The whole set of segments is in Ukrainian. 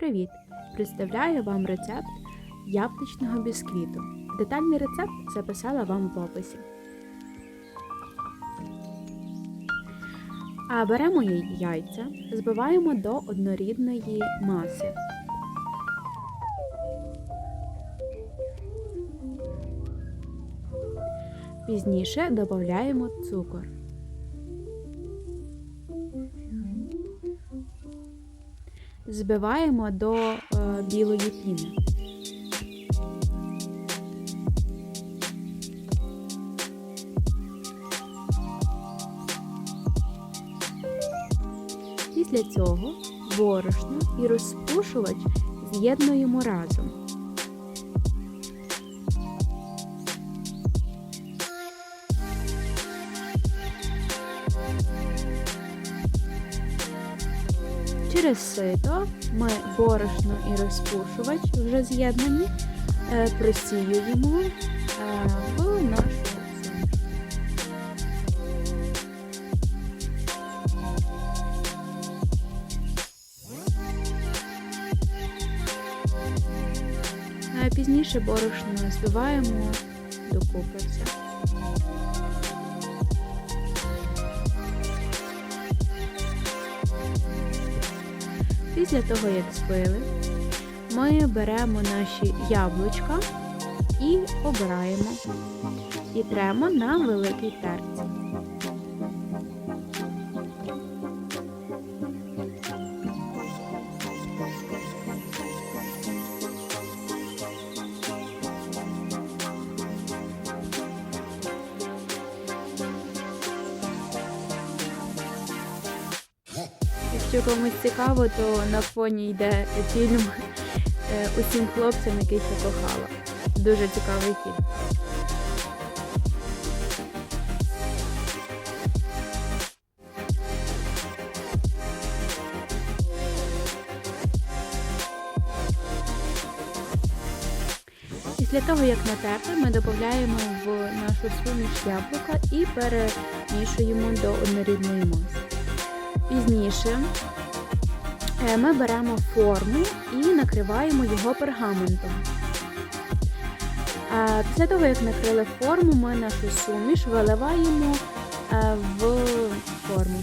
Привіт! Представляю вам рецепт яблучного бісквіту. Детальний рецепт записала вам в описі. А беремо яй- яйця, збиваємо до однорідної маси. Пізніше додаємо цукор. Збиваємо до е, білої піни. Після цього борошно і розпушувач з'єднуємо разом. Через ми борошно і розпушувач вже з'єднані, е, просіюємо е, в суміш. Е, Пізніше борошно збиваємо докупи все. Після того, як збили, ми беремо наші яблучка і обираємо. І тремо на великий терці. Якщо комусь цікаво, то на фоні йде фільм е, усім хлопцям, яких я кохала. Дуже цікавий фільм. Після того, як натерли, ми додаємо в нашу суміш яблука і перемішуємо до однорідної маси. Пізніше е, ми беремо форму і накриваємо його пергаментом. Е, Після того, як накрили форму, ми нашу суміш виливаємо е, в форму.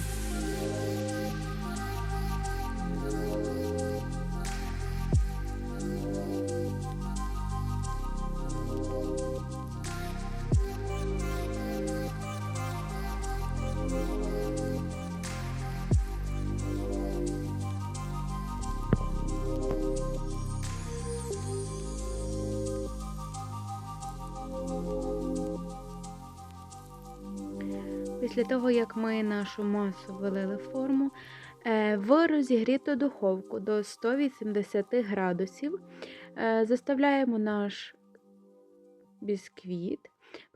Після того, як ми нашу масу вилили форму, е, в розігріту духовку до 180 градусів е, заставляємо наш бісквіт,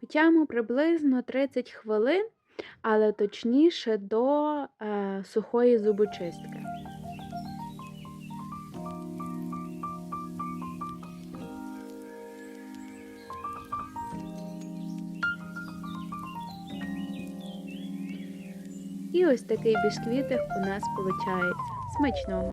печемо приблизно 30 хвилин, але точніше до е, сухої зубочистки. І ось такий бісквітик у нас виходить. Смачного!